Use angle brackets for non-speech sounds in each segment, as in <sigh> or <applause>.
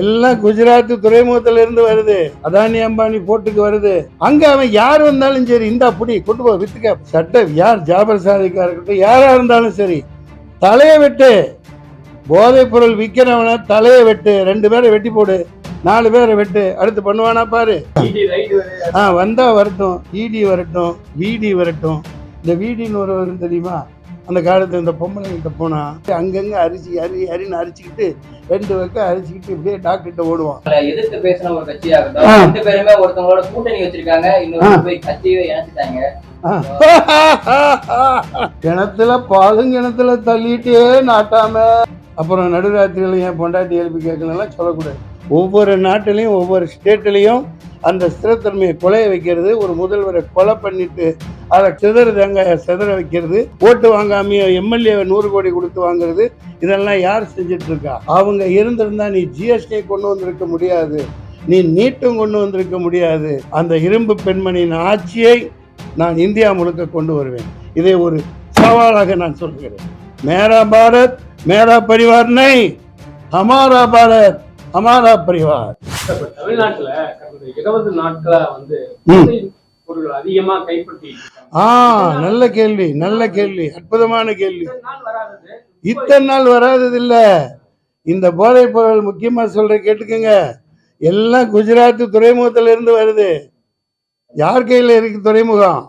எல்லாம் குஜராத் துறைமுகத்துல இருந்து வருது. அதானி அம்பானி போர்ட்டுக்கு வருது. அங்க அவன் யார் வந்தாலும் சரி இந்த புடி கொண்டு போ வித்துக்க. சட்ட யார் ஜாபர் சாதிக்கா இருக்கட்டும் யாரா இருந்தாலும் சரி தலையை வெட்டு. போதைப் பொருள் விற்கிறவன தலையை வெட்டு. ரெண்டு பேரை வெட்டி போடு. நாலு பேரை வெட்டு. அடுத்து பண்ணுவானா பாரு. ஆ வந்தா வரட்டும். இடி வரட்டும். விடி வரட்டும். இந்த வீடின்னு ஒரு வரும் தெரியுமா? அந்த காலத்துல இந்த பொம்பளைங்கிட்ட போனா அங்கங்க அரிசி அரி அரின்னு அரிச்சுக்கிட்டு ரெண்டு பக்கம் அரிச்சுக்கிட்டு இப்படியே டாக்டர்கிட்ட ஓடுவான். எதிர்த்து பேசின ஒரு கட்சியாகட்டும் ஆ. ரெண்டு பேருமே ஒருத்தவங்களோட கூட்டணி வச்சிருக்காங்க. இன்னொரு போய் கட்சியை இணைச்சிட்டாங்க. <laughs> கிணத்துல பாலும் கிணத்துல தள்ளிட்டே நாட்டாம. அப்புறம் நடுராத்திரியில என் பொண்டாட்டி எழுப்பி கேட்கலாம் சொல்லக்கூடாது. ஒவ்வொரு நாட்டிலையும் ஒவ்வொரு ஸ்டேட்லையும் அந்த ஸ்திரத்தன்மையை கொலைய வைக்கிறது ஒரு முதல்வரை கொலை பண்ணிட்டு அதை சிதற சிதற வைக்கிறது ஓட்டு வாங்காமைய எம்எல்ஏ நூறு கோடி கொடுத்து வாங்குறது இதெல்லாம் யார் செஞ்சுட்டு இருக்கா அவங்க இருந்திருந்தா நீ ஜிஎஸ்டி கொண்டு வந்திருக்க முடியாது நீ நீட்டும் கொண்டு வந்திருக்க முடியாது. அந்த இரும்பு பெண்மணியின் ஆட்சியை நான் இந்தியா முழுக்க கொண்டு வருவேன். இதை ஒரு சவாலாக நான் சொல்கிறேன். மேரா பாரத் மேரா பரிவார் நை ஹமாரா பாரத் ஹமாரா பரிவார். இப்ப தமிழ்நாட்டுல கடந்த இருபது நாட்களா வந்து ம். போதைப் பொருட்கள் அதிகமா கைப்பற்றி இருக்காங்க. ஆ நல்ல கேள்வி நல்ல கேள்வி அற்புதமான கேள்வி. இத்தனை நாள் வராதது. இத்தனை நாள் வராதது இல்ல இந்த போதைப் பொருள் முக்கியமா சொல்ற கேட்டுக்கங்க. எல்லாம் குஜராத் துறைமுகத்துல இருந்து வருது. யார் கையில இருக்கு துறைமுகம்?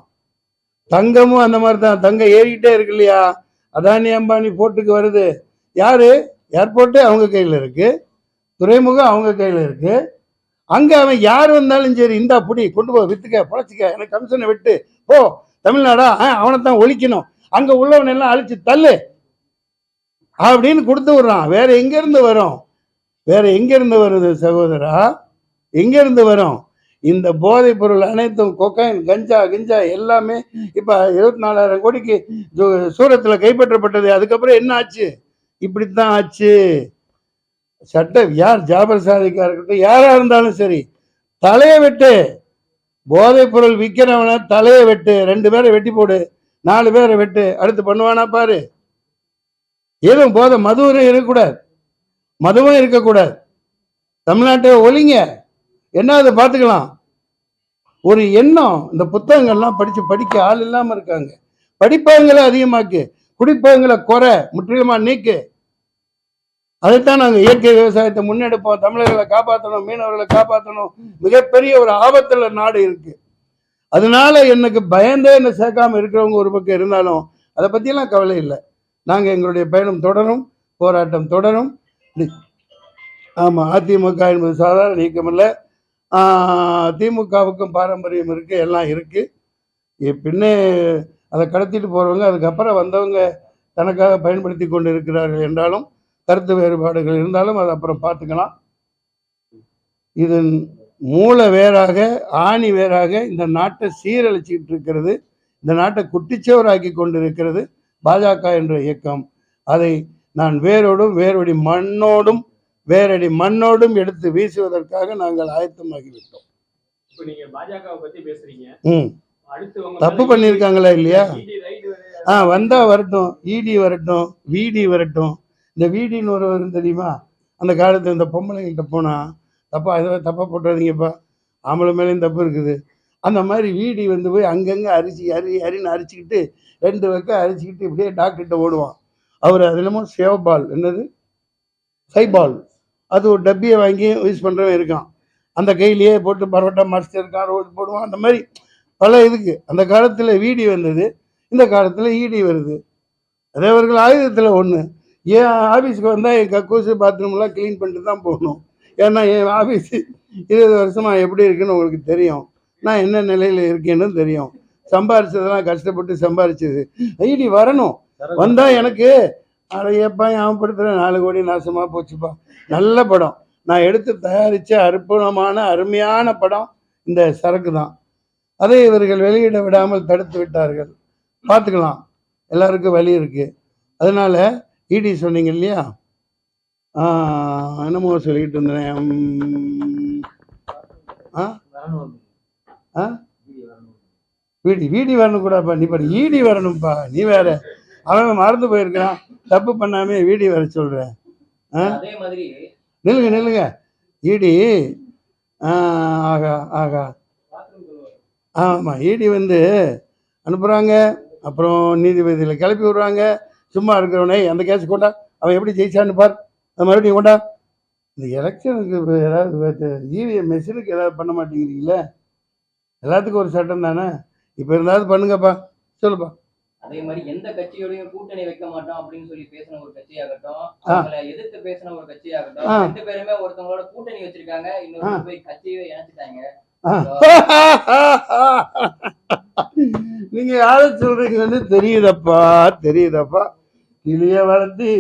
தங்கமும் அந்த மாதிரி தான் தங்கம் ஏறிக்கிட்டே இருக்கு இல்லையா? அதானி அம்பானி போர்ட்டுக்கு வருது. யாரு? ஏர்போர்ட்டு அவங்க கையில இருக்கு. துறைமுகம் அவங்க கையில் இருக்கு. அங்கே அவன் யார் வந்தாலும் சரி இந்தா பிடி கொண்டு போ வித்துக்க பொழைச்சிக்க எனக்கு கமிஷனை விட்டு போ. தமிழ்நாடா? அவனை தான் ஒழிக்கணும். அங்கே உள்ளவன் எல்லாம் அழிச்சு தள்ளு. அப்படின்னு கொடுத்து விட்றான். வேற எங்கேருந்து வரும்? வேற எங்கேருந்து வருது சகோதரா? எங்கேருந்து வரும்? இந்த போதைப் பொருள் அனைத்தும் கொக்கைன் கஞ்சா கிஞ்சா எல்லாமே இப்போ இருபத்தி நாலாயிரம் கோடிக்கு சூ- கைப்பற்றப்பட்டது. அதுக்கப்புறம் என்ன ஆச்சு? இப்படித்தான் ஆச்சு. சட்ட யார் ஜாபர் சாதிக்கா இருக்கட்டும் யாரா இருந்தாலும் சரி தலையை வெட்டு. போதைப் பொருள் விற்கிறவன தலையை வெட்டு. ரெண்டு பேரை வெட்டி போடு நாலு பேரை வெட்டு. அடுத்து பண்ணுவானா பாரு. ஏதும் போதை மதுவும் இருக்கக்கூடாது. மதுவும் இருக்கக்கூடாது. தமிழ்நாட்டை ஒழிங்க. என்ன அதை பார்த்துக்கலாம். ஒரு எண்ணம். இந்த புத்தகங்கள்லாம் படித்து படிக்க ஆள் இல்லாமல் இருக்காங்க. படிப்பவங்களை அதிகமாக்கு. குடிப்பவங்களை குறை முற்றிலுமா நீக்கு. அதைத்தான் நாங்கள் இயற்கை விவசாயத்தை முன்னெடுப்போம் தமிழர்களை காப்பாற்றணும் மீனவர்களை காப்பாற்றணும் மிகப்பெரிய ஒரு ஆபத்தில் நாடு இருக்கு. அதனால எனக்கு பயந்தே என்ன சேர்க்காம இருக்கிறவங்க ஒரு பக்கம் இருந்தாலும் அதை பற்றியெல்லாம் கவலை இல்லை. நாங்கள் எங்களுடைய பயணம் தொடரும் போராட்டம் தொடரும். ஆமாம் அதிமுக என்பது சாதாரண நீக்கம் இல்லை. திமுகவுக்கும் பாரம்பரியம் இருக்குது எல்லாம் இருக்குது பின்னே அதை கடத்திட்டு போகிறவங்க அதுக்கப்புறம் வந்தவங்க தனக்காக பயன்படுத்தி கொண்டு இருக்கிறார்கள் என்றாலும் கருத்து வேறுபாடுகள் இருந்தாலும் அதை அப்புறம் பார்த்துக்கலாம். இதன் மூல வேறாக ஆணி வேறாக இந்த நாட்டை சீரழிச்சிட்டு இருக்கிறது இந்த நாட்டை குட்டிச்சவராக்கி கொண்டிருக்கிறது பாஜக என்ற இயக்கம். அதை நான் வேரோடும் வேரொடி மண்ணோடும் வேரடி மண்ணோடும் எடுத்து வீசுவதற்காக நாங்கள் ஆயத்தமாகிவிட்டோம். தப்பு பண்ணியிருக்காங்களா இல்லையா? ஆ வந்தா வரட்டும் இடி வரட்டும் விடி வரட்டும். இந்த வீடின்னு ஒரு வரும் தெரியுமா? அந்த காலத்தில் இந்த பொம்பளைங்கிட்ட போனால் தப்பா இதை தப்பாக போட்டுறாதீங்கப்பா. ஆம்பளை மேலேயும் தப்பு இருக்குது. அந்த மாதிரி வீடி வந்து போய் அங்கங்கே அரிசி அரி அரின்னு அரிச்சுக்கிட்டு ரெண்டு பக்கம் அரிச்சுக்கிட்டு இப்படியே டாக்டர்கிட்ட ஓடுவான். அவர் அது என்னமோ சேவபால். என்னது? சைபால். அது ஒரு டப்பியை வாங்கி யூஸ் பண்ணுறவன் இருக்கான். அந்த கையிலேயே போட்டு பரோட்டா மாஸ்டர் இருக்கான் ரோடு போடுவான். அந்த மாதிரி பல இதுக்கு. அந்த காலத்தில் வீடி வந்தது. இந்த காலத்தில் ஈடி வருது. அதேவர்கள் ஆயுதத்தில் ஒன்று என் ஆஃபீஸுக்கு வந்தால் என் கக்கூசு பாத்ரூம்லாம் க்ளீன் பண்ணிட்டு தான் போகணும்? ஏன்னா என் ஆஃபீஸ் இருபது வருஷமாக எப்படி இருக்குன்னு உங்களுக்கு தெரியும். நான் என்ன நிலையில் இருக்கேன்னு தெரியும். சம்பாரிச்சதெல்லாம் கஷ்டப்பட்டு சம்பாரிச்சது. ஐடி வரணும். வந்தால் எனக்கு அடையப்பா ஞாபகப்படுத்துகிறேன் நாலு கோடி நாசமாக போச்சுப்பா. நல்ல படம். நான் எடுத்து தயாரித்த அற்புதமான அருமையான படம் இந்த சரக்கு தான். அதை இவர்கள் வெளியிட விடாமல் தடுத்து விட்டார்கள். பார்த்துக்கலாம். எல்லாருக்கும் வழி இருக்கு. அதனால இடி சொன்னீங்க இல்லையா? என்னமோ சொல்லிட்டு இருந்தேன். ஆ? ஆ? வீடி வீடி வரணும் கூடப்பா நீ பாரு ஈடி வரணும்ப்பா நீ வேற. அவன் மறந்து போயிருக்கிறான் தப்பு பண்ணாமே வீடியோ வர சொல்கிறேன் மாதிரி நில்லுங்க நில்லுங்க. இடி ஆகா ஆகா. ஆமாம் இடி வந்து அனுப்புகிறாங்க அப்புறம் நீதிபதியில் கிளப்பி விடுறாங்க. சும்மா இருக்கிறவனே அந்த கேஸ் கொண்டா அவன் எப்படி ஜெயிச்சான்னு பார். மறுபடியும் கொண்டா இந்த எலெக்ஷனுக்கு ஏதாவது இவிஎம் மெஷினுக்கு ஏதாவது பண்ண மாட்டேங்கிறீங்களே? எல்லாத்துக்கும் ஒரு சட்டம் தானே? இப்போ இருந்தாவது பண்ணுங்கப்பா. சொல்லுப்பா. அதே மாதிரி எந்த கட்சியோடையும் கூட்டணி வைக்க மாட்டோம் அப்படின்னு சொல்லி பேசின ஒரு கட்சியாகட்டும். அவங்கள எதிர்த்து பேசின ஒரு கட்சியாகட்டும். ரெண்டு பேருமே ஒருத்தவங்களோட கூட்டணி வச்சிருக்காங்க இன்னொரு போய் கட்சியை இணைச்சிட்டாங்க. <laughs> நீங்க யார சொல்றீங்கன்னு தெரியுதப்பா தெரியுதப்பா. கிளிய வளர்த்தி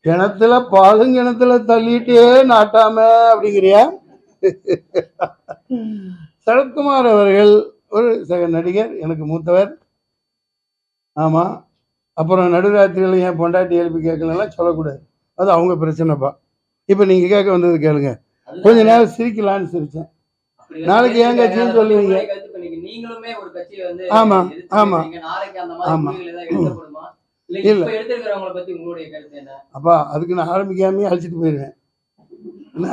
கிணத்துல பாலும் கிணத்துல தள்ளிட்டே நாட்டாம அப்படிங்கிறியா? சரத்குமார் அவர்கள் ஒரு சக நடிகர் எனக்கு மூத்தவர். ஆமா. அப்புறம் நடுராத்திரியில் ஏன் பொண்டாட்டி எழுப்பி கேட்கலாம் சொல்லக்கூடாது. அது அவங்க பிரச்சனைப்பா. இப்போ நீங்க கேட்க வந்தது கேளுங்க. கொஞ்ச நேரம் சிரிக்கலான்னு சிரிச்சேன். அப்படி நாளைக்கு ஏன் கட்சின்னு சொல்லுவீங்க? முன்னாடி கருத்து பண்ணீங்க. இல்ல இல்ல. இப்ப எடுத்திருக்கிறவங்கள பத்தி உங்களுடைய கருத்து என்ன? அப்பா அதுக்கு நான் ஆரம்பிக்காமே அழைச்சிட்டு போயிடுவேன் என்ன?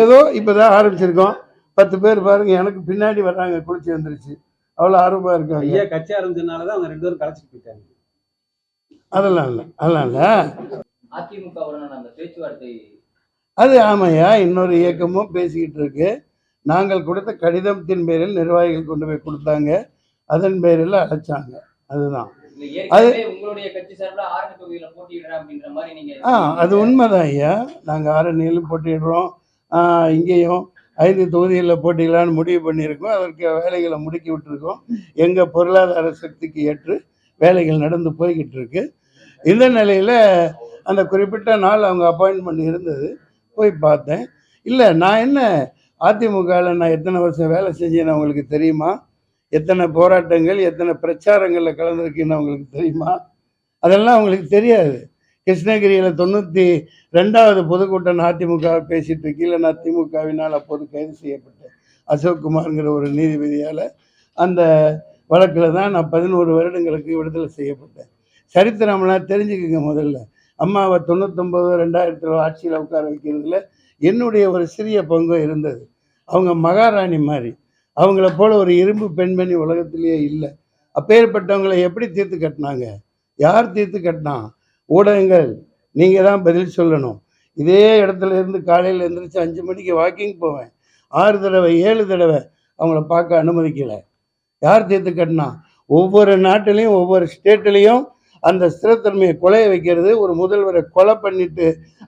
ஏதோ இப்போதான் ஆரம்பிச்சிருக்கோம். பத்து பேர் பாருங்க எனக்கு பின்னாடி வர்றாங்க குளிச்சு வந்துருச்சு. அவ்வளோ ஆர்வமாக இருக்காங்க. ஐயா கட்சி ஆரம்பிச்சதுனாலதான் அவங்க ரெண்டு பேரும் கலைச்சிட்டு போயிட்டாங்க. அதெல்லாம் இல்லை அதெல்லாம் இல்லை. அதிமுகவுடன் அந்த பேச்சுவார்த்தை அது ஆமையா? இன்னொரு இயக்கமும் பேசிக்கிட்டு இருக்கு. நாங்கள் கொடுத்த கடிதத்தின் பேரில் நிர்வாகிகள் கொண்டு போய் கொடுத்தாங்க. அதன் பேரில் அழைச்சாங்க. அதுதான். நீங்க ஆ அது உண்மைதான் ஐயா. நாங்கள் ஆரணியிலும் போட்டிடுறோம் இங்கேயும் ஐந்து தொகுதிகளில் போட்டிடலான்னு முடிவு பண்ணியிருக்கோம். அதற்கு வேலைகளை முடுக்கி விட்டுருக்கோம். எங்கள் பொருளாதார சக்திக்கு ஏற்று வேலைகள் நடந்து போய்கிட்டு இருக்கு இந்த நிலையில் அந்த குறிப்பிட்ட நாள் அவங்க அப்பாயின்மெண்ட் இருந்தது. போய் பார்த்தேன். இல்லை நான் என்ன அதிமுகவில் நான் எத்தனை வருஷம் வேலை செஞ்சேன்னு அவங்களுக்கு தெரியுமா? எத்தனை போராட்டங்கள் எத்தனை பிரச்சாரங்களில் கலந்துருக்குன்னு அவங்களுக்கு தெரியுமா? அதெல்லாம் அவங்களுக்கு தெரியாது. கிருஷ்ணகிரியில் தொண்ணூற்றி ரெண்டாவது பொதுக்கூட்டம் அதிமுக பேசிட்டு இருக்கையில் நான் திமுகவினால் அப்போது கைது செய்யப்பட்டேன் அசோக் குமார்ங்கிற ஒரு நீதிபதியால் அந்த வழக்கில் தான் நான் பதினோரு வருடங்களுக்கு விடுதலை செய்யப்பட்டேன். சரித்திரம்லாம் தெரிஞ்சுக்கோங்க முதல்ல. அம்மாவை தொண்ணூத்தொம்பது ரெண்டாயிரத்தில் ஆட்சியில் உட்கார வைக்கிறதுல என்னுடைய ஒரு சிறிய பங்கு இருந்தது. அவங்க மகாராணி மாதிரி. அவங்கள போல ஒரு இரும்பு பெண்மணி உலகத்திலேயே இல்லை. அப்பேற்பட்டவங்களை எப்படி தீர்த்து கட்டினாங்க? யார் தீர்த்து கட்டினா? ஊடகங்கள். நீங்கள் தான் பதில் சொல்லணும். இதே இடத்துல இருந்து காலையில் எழுந்திரிச்சு அஞ்சு மணிக்கு வாக்கிங் போவேன். ஆறு தடவை ஏழு தடவை அவங்கள பார்க்க அனுமதிக்கலை. யார் தீர்த்து கட்டினா? ஒவ்வொரு நாட்டிலையும் ஒவ்வொரு ஸ்டேட்லேயும் அந்த ஸ்திரத்தன்மையை கொலைய வைக்கிறது. ஒரு முதல்வரை கொலை பண்ணிட்டு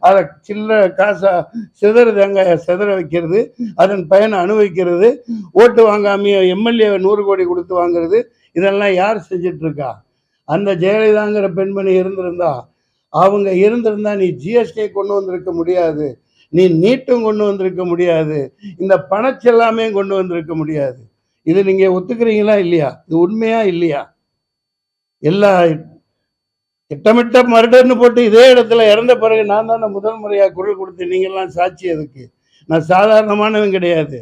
அதை சில்லற காசா சிதற தேங்காய சிதற வைக்கிறது. அதன் பயனை அனுபவிக்கிறது. ஓட்டு வாங்காமைய எம்எல்ஏ நூறு கோடி கொடுத்து வாங்குறது. இதெல்லாம் யார் செஞ்சிட்டு இருக்கா அந்த ஜெயலலிதாங்கிற பெண்மணி இருந்திருந்தா அவங்க இருந்திருந்தா நீ ஜிஎஸ்டி கொண்டு வந்திருக்க முடியாது. நீ நீட்டும் கொண்டு வந்திருக்க முடியாது. இந்த பணச்செல்லாமே கொண்டு வந்திருக்க முடியாது. இது நீங்க ஒத்துக்கிறீங்களா இல்லையா? இது உண்மையா இல்லையா? எல்லா திட்டமிட்ட மர்டர்னு போட்டு இதே இடத்துல இறந்த பிறகு நான் தானே முதல் முறையாக குரல் கொடுத்து நீங்கள்லாம் சாட்சி அதுக்கு நான் சாதாரணமானவன் கிடையாது.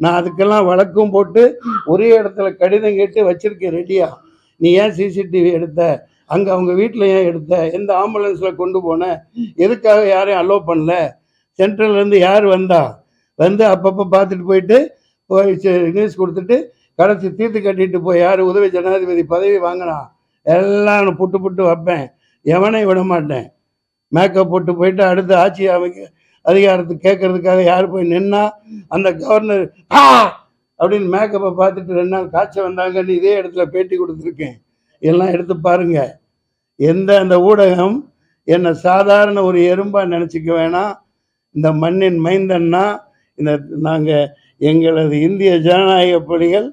நான் அதுக்கெல்லாம் வழக்கும் போட்டு ஒரே இடத்துல கடிதம் கேட்டு வச்சிருக்கேன் ரெடியா. நீ ஏன் சிசிடிவி எடுத்த? அங்கே அவங்க வீட்டில் ஏன் எடுத்த? எந்த ஆம்புலன்ஸில் கொண்டு போன? எதுக்காக யாரையும் அலோவ் பண்ணல? சென்ட்ரல்லேருந்து யார் வந்தா? வந்து அப்பப்போ பார்த்துட்டு போயிட்டு போய் நியூஸ் கொடுத்துட்டு கடைசி தீர்த்து கட்டிட்டு போய் யார்? உதவி ஜனாதிபதி பதவி வாங்கினா? எல்லாம் நான் புட்டு புட்டு வைப்பேன். எவனை விட மாட்டேன். மேக்கப் போட்டு போயிட்டு அடுத்து ஆட்சி அமைக்க அதிகாரத்துக்கு கேட்கறதுக்காக யார் போய் நின்னா அந்த கவர்னர் ஆ! அப்படின்னு மேக்கப்பை பார்த்துட்டு ரெண்டு நாள் காய்ச்சல் வந்தாங்கன்னு இதே இடத்துல பேட்டி கொடுத்துருக்கேன். எல்லாம் எடுத்து பாருங்க. எந்த அந்த ஊடகம் என்னை சாதாரண ஒரு எறும்பா நினச்சிக்க வேணாம். இந்த மண்ணின் மைந்தன்னா இந்த நாங்கள் எங்களது இந்திய ஜனநாயக புலிகள்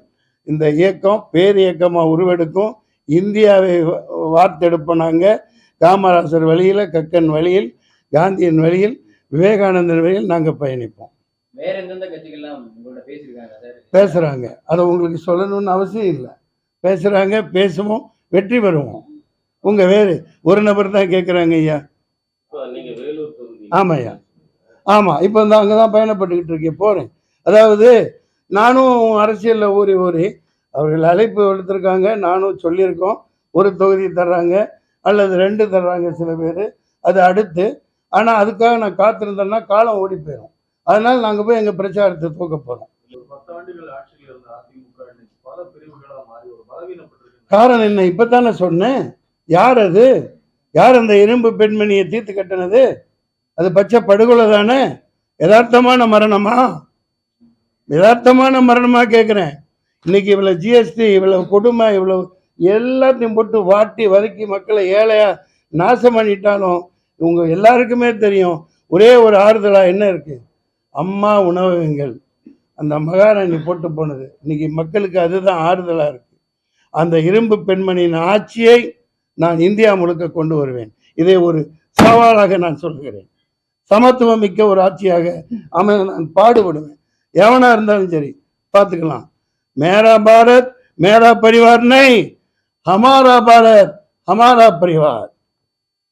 இந்த இயக்கம் பேர் இயக்கமாக உருவெடுக்கும். இந்தியாவை வா- வார்த்தெடுப்போம் நாங்கள் காமராசர் வழியில் கக்கன் வழியில் காந்தியின் வழியில் விவேகானந்தன் வழியில் நாங்கள் பயணிப்போம். பேசுகிறாங்க அதை உங்களுக்கு சொல்லணும்னு அவசியம் இல்லை. பேசுகிறாங்க பேசுவோம் வெற்றி பெறுவோம். உங்கள் வேறு ஒரு நபர் தான் கேட்குறாங்க ஐயா. நீங்க வேலூர் தொகுதி. ஆமாய்யா. ஆமாம் இப்போ இந்த அங்கே தான் பயணப்பட்டுக்கிட்டு இருக்கேன் போகிறேன் அதாவது நானும் அரசியலில் ஊறி ஊறி அவர்கள் அழைப்பு எடுத்திருக்காங்க நானும் சொல்லியிருக்கோம். ஒரு தொகுதி தர்றாங்க. அல்லது ரெண்டு தர்றாங்க சில பேர். அது அடுத்து. ஆனால் அதுக்காக நான் காத்திருந்தேன்னா காலம் ஓடி போயிடும் அதனால நாங்கள் போய் எங்கள் பிரச்சாரத்தை தூக்க போகிறோம் காரணம் என்ன? இப்போ தானே சொன்னேன். யார் அது? யார் அந்த இரும்பு பெண்மணியை தீர்த்து கட்டினது? அது பச்சை படுகொலை தானே? யதார்த்தமான மரணமா? யதார்த்தமான மரணமா கேட்குறேன் இன்னைக்கு இவ்வளோ ஜிஎஸ்டி இவ்வளோ கொடுமை இவ்வளோ எல்லாத்தையும் போட்டு வாட்டி வதக்கி மக்களை ஏழையாக நாசம் பண்ணிட்டாலும் இவங்க எல்லாருக்குமே தெரியும். ஒரே ஒரு ஆறுதலாக என்ன இருக்குது அம்மா உணவகங்கள் அந்த மகாராணி போட்டு போனது. இன்னைக்கு மக்களுக்கு அதுதான் ஆறுதலாக இருக்குது அந்த இரும்பு பெண்மணியின் ஆட்சியை நான் இந்தியா முழுக்க கொண்டு வருவேன். இதை ஒரு சவாலாக நான் சொல்கிறேன். சமத்துவம் மிக்க ஒரு ஆட்சியாக அமைய நான் பாடுபடுவேன். எவனாக இருந்தாலும் சரி பார்த்துக்கலாம். மேரா பாரத் மேரா பரிவார் நை ஹமாரா பாரத் ஹமாரா பரிவார்.